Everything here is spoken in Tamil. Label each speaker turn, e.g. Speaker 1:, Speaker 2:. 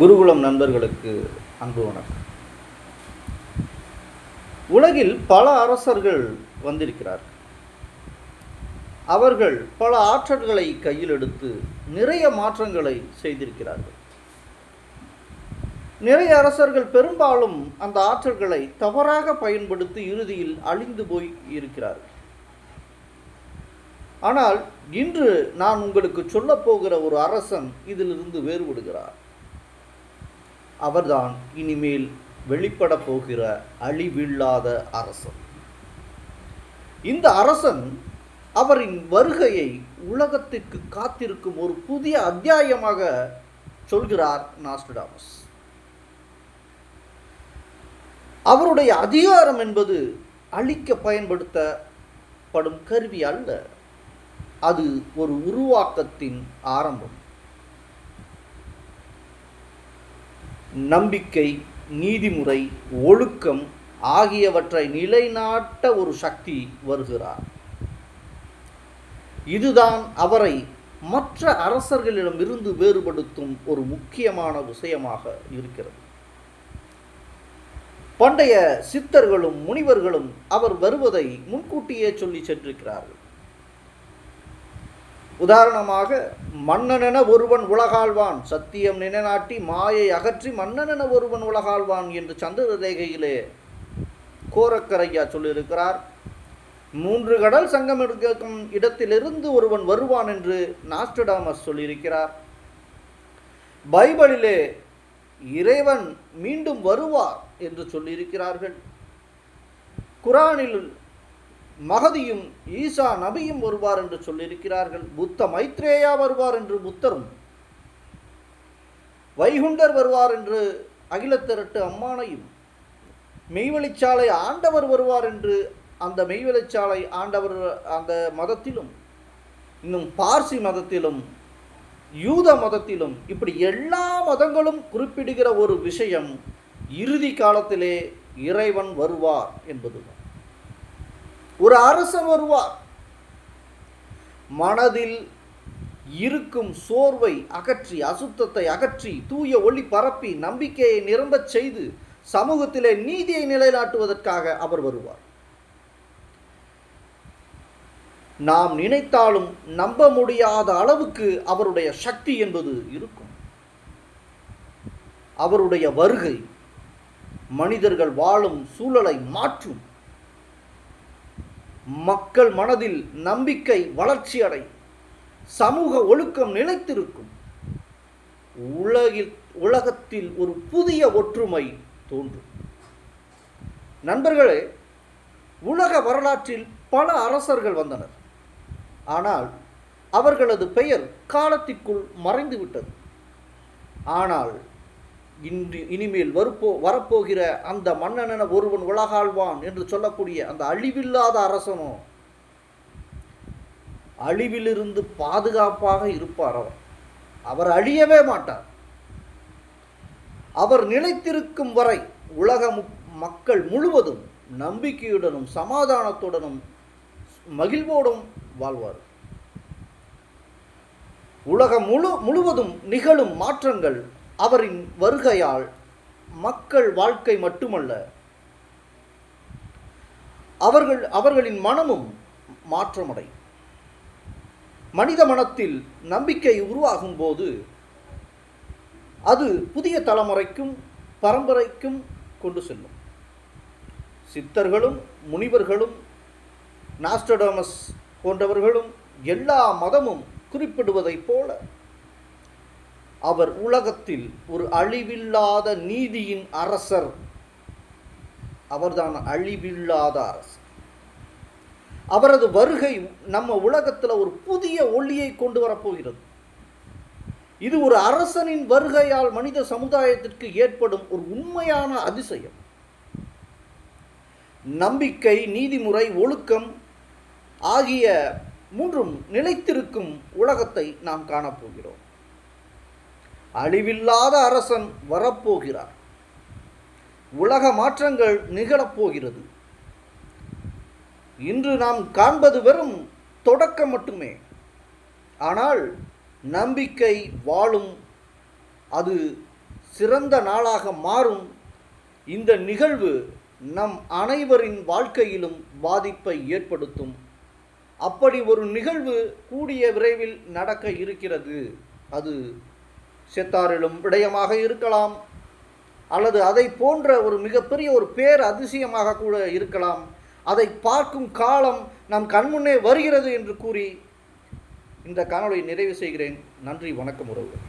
Speaker 1: குருகுலம் நண்பர்களுக்கு அன்பு வணக்கம். உலகில் பல அரசர்கள் வந்திருக்கிறார்கள். அவர்கள் பல ஆற்றல்களை கையில் எடுத்து நிறைய மாற்றங்களை செய்திருக்கிறார்கள். நிறைய அரசர்கள் பெரும்பாலும் அந்த ஆற்றல்களை தவறாக பயன்படுத்தி இறுதியில் அழிந்து போய் இருக்கிறார்கள். ஆனால் இன்று நான் உங்களுக்கு சொல்லப்போகிற ஒரு அரசன் இதிலிருந்து வேறுபடுகிறார். அவர்தான் இனிமேல் வெளிப்பட போகிற அழிவில்லாத அரசன். இந்த அரசன் அவரின் வருகையை உலகத்திற்கு காத்திருக்கும் ஒரு புதிய அத்தியாயமாக சொல்கிறார் நாஸ்டாமஸ் அவருடைய அதிகாரம் என்பது அழிக்க பயன்படுத்தப்படும் கருவி அல்ல அது ஒரு உருவாக்கத்தின் ஆரம்பம். நம்பிக்கை நீதிமுறை ஒழுக்கம் ஆகியவற்றை நிலைநாட்ட ஒரு சக்தி வருகிறார். இதுதான் அவரை மற்ற அரசர்களிடமிருந்து வேறுபடுத்தும் ஒரு முக்கியமான விஷயமாக இருக்கிறது. பண்டைய சித்தர்களும் முனிவர்களும் அவர் வருவதை முன்கூட்டியே சொல்லி சென்றிருக்கிறார்கள். உதாரணமாக மன்னனென ஒருவன் உலகாழ்வான் சத்தியம் நினைநாட்டி மாயை அகற்றி மன்னனென ஒருவன் உலகாழ்வான் என்று சந்திர ரேகையிலே கோரக்கரையா சொல்லியிருக்கிறார். மூன்று கடல் சங்கம் இருக்கும் இடத்திலிருந்து ஒருவன் வருவான் என்று நாஸ்டடாமஸ் சொல்லியிருக்கிறார். பைபிளிலே இறைவன் மீண்டும் வருவார் என்று சொல்லியிருக்கிறார்கள். குரானில் மகதியும் ஈசா நபியும் வருவார் என்று சொல்லியிருக்கிறார்கள். புத்த மைத்ரேயா வருவார் என்று புத்தரும். வைகுண்டர் வருவார் என்று அகிலத்திரட்டு அம்மானையும். மெய்வெளிச்சாலை ஆண்டவர் வருவார் என்று அந்த மெய்வெளிச்சாலை ஆண்டவர் அந்த மதத்திலும் இன்னும் பார்சி மதத்திலும் யூத மதத்திலும் இப்படி எல்லா மதங்களும் குறிப்பிடுகிற ஒரு விஷயம் இறுதி காலத்திலே இறைவன் வருவார் என்பதுதான். ஒரு அரசர் வருவார். மனதில் இருக்கும் சோர்வை அகற்றி அசுத்தத்தை அகற்றி தூய ஒளி பரப்பி நம்பிக்கையை நிரம்பச் செய்து சமூகத்திலே நீதியை நிலைநாட்டுவதற்காக அவர் வருவார். நாம் நினைத்தாலும் நம்ப முடியாத அளவுக்கு அவருடைய சக்தி என்பது இருக்கும். அவருடைய வருகை மனிதர்கள் வாழும் சூழலை மாற்றும். மக்கள் மனதில் நம்பிக்கை வளர்ச்சி அடை சமூக ஒழுக்கம் நிலைத்திருக்கும். உலகில் உலகத்தில் ஒரு புதிய ஒற்றுமை தோன்றும். நண்பர்களே உலக வரலாற்றில் பல அரசர்கள் வந்தனர். ஆனால் அவர்களது பெயர் காலத்திற்குள் மறைந்துவிட்டது. ஆனால் இன்று இனிமேல் வருப்போ வரப்போகிற அந்த மன்னனென ஒருவன் உலகாழ்வான் என்று சொல்லக்கூடிய அந்த அழிவில்லாத அரசனோ அழிவிலிருந்து பாதுகாப்பாக இருப்பார் அவர். அவர் அழியவே மாட்டார். அவர் நிலைத்திருக்கும் வரை உலக மக்கள் முழுவதும் நம்பிக்கையுடனும் சமாதானத்துடனும் மகிழ்வோடும் வாழ்வார் உலகம் முழு முழுவதும் நிகழும் மாற்றங்கள் அவரின் வருகையால் மக்கள் வாழ்க்கை மட்டுமல்ல அவர்கள் அவர்களின் மனமும் மாற்றமடையும் மனித மனத்தில் நம்பிக்கை உருவாகும் போது அது புதிய தலைமுறைக்கும் பரம்பரைக்கும் கொண்டு செல்லும். சித்தர்களும் முனிவர்களும் நாஸ்டடாமஸ் போன்றவர்களும் எல்லா மதமும் குறிப்பிடுவதைப் போல அவர் உலகத்தில் ஒரு அழிவில்லாத நீதியின் அரசர். அவர்தான் அழிவில்லாத அரசர். அவரது வருகை நம்ம உலகத்தில் ஒரு புதிய ஒளியை கொண்டு வரப்போகிறது இது ஒரு அரசனின் வருகையால் மனித சமுதாயத்திற்கு ஏற்படும் ஒரு உண்மையான அதிசயம். நம்பிக்கை நீதிமுறை ஒழுக்கம் ஆகிய மூன்றும் நிலைத்திருக்கும் உலகத்தை நாம் காணப்போகிறோம் அழிவில்லாத அரசன் வரப்போகிறார். உலக மாற்றங்கள் நிகழப்போகிறது. இன்று நாம் காண்பது வெறும் தொடக்கம் மட்டுமே. ஆனால் நம்பிக்கை வாழும் அது சிறந்த நாளாக மாறும். இந்த நிகழ்வு நம் அனைவரின் வாழ்க்கையிலும் பாதிப்பை ஏற்படுத்தும். அப்படி ஒரு நிகழ்வு கூடிய விரைவில் நடக்க இருக்கிறது. அது செத்தாரிலும் விடயமாக இருக்கலாம். அல்லது அதை போன்ற ஒரு மிகப்பெரிய ஒரு பேர் அதிசயமாக கூட இருக்கலாம். அதை பார்க்கும் காலம் நம் கண்முன்னே வருகிறது என்று கூறி இந்த காணொலியை நிறைவு செய்கிறேன். நன்றி வணக்கம் உறவுகள்.